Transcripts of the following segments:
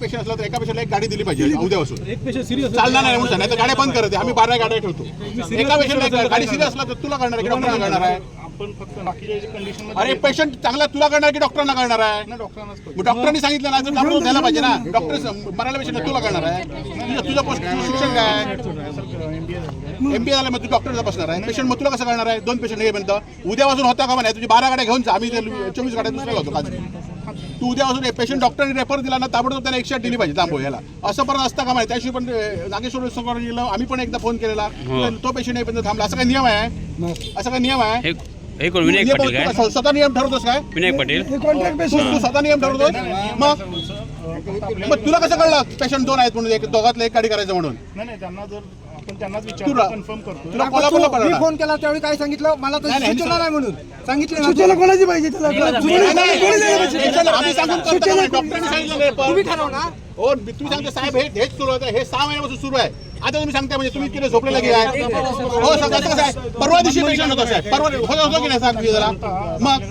Patient असला तर एका पेशंटला एक गाडी दिली पाहिजे. उद्यापासून एक पेशंट सिरियस चालणार नाही म्हणून नाही तर गाड्या बंद करते. आम्ही बारा गाड्या ठेवतो. एका पेशंटला गाडी सिरियस असला तर तुला करणार डॉक्टरना करणार आहे? आपण फक्त बाकीच्या कंडिशन अरे पेशंट चांगला तुला करणार की डॉक्टरना करणार आहे? डॉक्टरांनाच मग डॉक्टरांनी सांगितलं ना तर द्यायला पाहिजे ना. डॉक्टर मरायला पेशंट तुला करणार आहे. तुझं पोस्ट शिक्षण काय एमबीए झालं मग तू डॉक्टर बसणार आहे. पेशंट मग तुला कसं करणार आहे? दोन पेशंट हे म्हणतं उद्यापासून होता का म्हणे? तुझी बारा गाड्या घेऊन जा. आम्ही चोवीस गाड्या दुसऱ्या होतो तू उद्यापासून पेशंट डॉक्टरने रेफर दिला ना ताबडतोब त्याला एकशे आठ दिली पाहिजे तांबो याला. असं परत असतं का माहिती? त्याशिवाय पण नागेश्वर संघाने गेलं आम्ही पण एकदा फोन केलेला. तो पेशंट नाही पण थांबला. असं काही नियम आहे? असं काही नियम आहे? हे हे कोण विनायक नियम- पाटील काय? तू स्वतः नियम ठरवतोस काय? विनायक पाटील? स्वतः नियम ठरवतोस? मग? मग तुला कसं कळलं? पेशंट दोन आहेत म्हणून एक दोघातलं एक गाडी करायचं म्हणून. नाही नाही त्यांना जर आपण त्यांनाच तुला- विचारतो कन्फर्म करतो तुला कोल्हापूरला मी फोन केला त्यावेळी काय सांगितलं? मला सूचना नाही म्हणून. सांगितलं सूचना कोणाची पाहिजे त्याला? नाही, नाही, पेशंट आम्ही सांगून करतो का? नाही? डॉक्टरांनी सांगितलं नाही, पण- तुम्ही ठरव ना. हो मी- तुम्ही सांगता साहेब हे हेच सुरू होतं. हे सहा महिन्यापासून सुरू आहे. आता तुम्ही सांगता म्हणजे तुम्ही इतके झोपलेला की हो सांगा कसं आहे परवा दिवशी पेशंट होता साहेब परवा होता होतो की नाही सांग तुम्ही जरा मग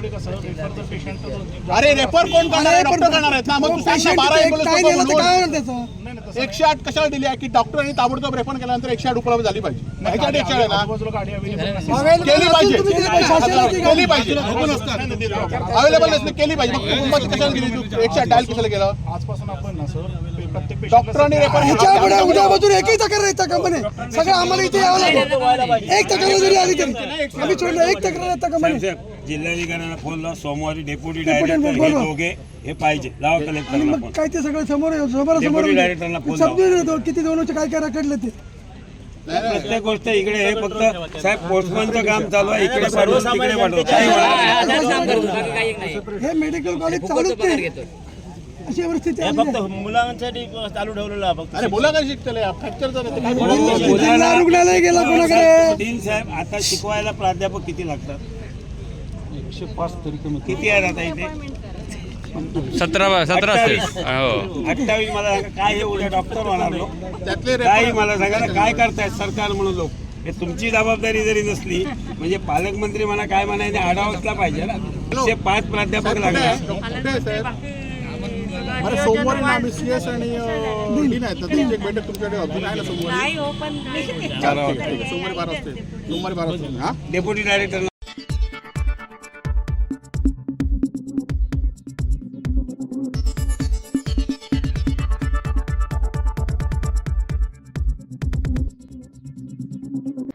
अरे रेफर कोण करणार आहे डॉक्टर करणार आहेत ना मग तू सांग बारा एकोणीस काय त्याचं एकशे आठ कशाला दिली आहे? की डॉक्टरांनी ताबडतोब रेफर केल्यानंतर एकशे आठ उपलब्ध झाली पाहिजे. ह्याच्यासाठी एकशे आठ आहे ना? केली पाहिजे. दिली. केली पाहिजे. अवेलेबल नसली केली पाहिजे. मग कुटुंबाची कशाला गेली तू? एकशे आठ डायल कशाला गेलं आजपासून आपण ना सर प्रत्येक डॉक्टरांनी रेफर उद्यापासून एकही तक्रार येतात का म्हणे सगळं आम्हाला इथे यावं लागेल. एक तक्रार जरी आली तरी. आम्ही सोडलं एक तक्रार येतात का म्हणे साहेब जिल्हाधिकाऱ्यांना फोन लाव सोमवारी डेप्युटी डायरेक्टर हे. दोघे हे पाहिजे. लावा कलेक्टरला फोन काय ते सगळं समोर समोर Deputy director ला समोर फोन समजून येतो किती दोनचे काय काय रखडले ते. प्रत्येक गोष्ट इकडे हे फक्त साहेब पोस्टमनचं काम चालू आहे इकडे पाठवून तिकडे. हे मेडिकल कॉलेज चालूच नाही. अशी परिस्थिती आहे. मुलांसाठी चालू ठेवलेलं फक्त. अरे बोला काय शिकतले. जिल्हा रुग्णालय गेला कोणाकडे? तीन साहेब आता शिकवायला प्राध्यापक किती लागतात? एकशे पाच तरी कमी किती आहेत आता इथे? सतरा सतरा असतील. हो. अठ्ठावीस मला सांगा काय हे उद्या डॉक्टर होणार लोक? त्यातले काही मला सांगा ना काय करतायत सरकार म्हणून लोक? हे तुमची जबाबदारी जरी नसली म्हणजे पालकमंत्री म्हणा काय म्हणायचे आढावाचला पाहिजे ना. एकशे पाच प्राध्यापक? लागणार. सोमवारी ना आम्ही सीएस आणि अं, डीन आहेत ना त्यांची एक बैठक तुमच्याकडे होती. नाही ना सोमवारी? नाही हो पण चालतंय, ठीक आहे. सोमवारी बारा वाजता सोमवारी बारा वाजता हा? Deputy director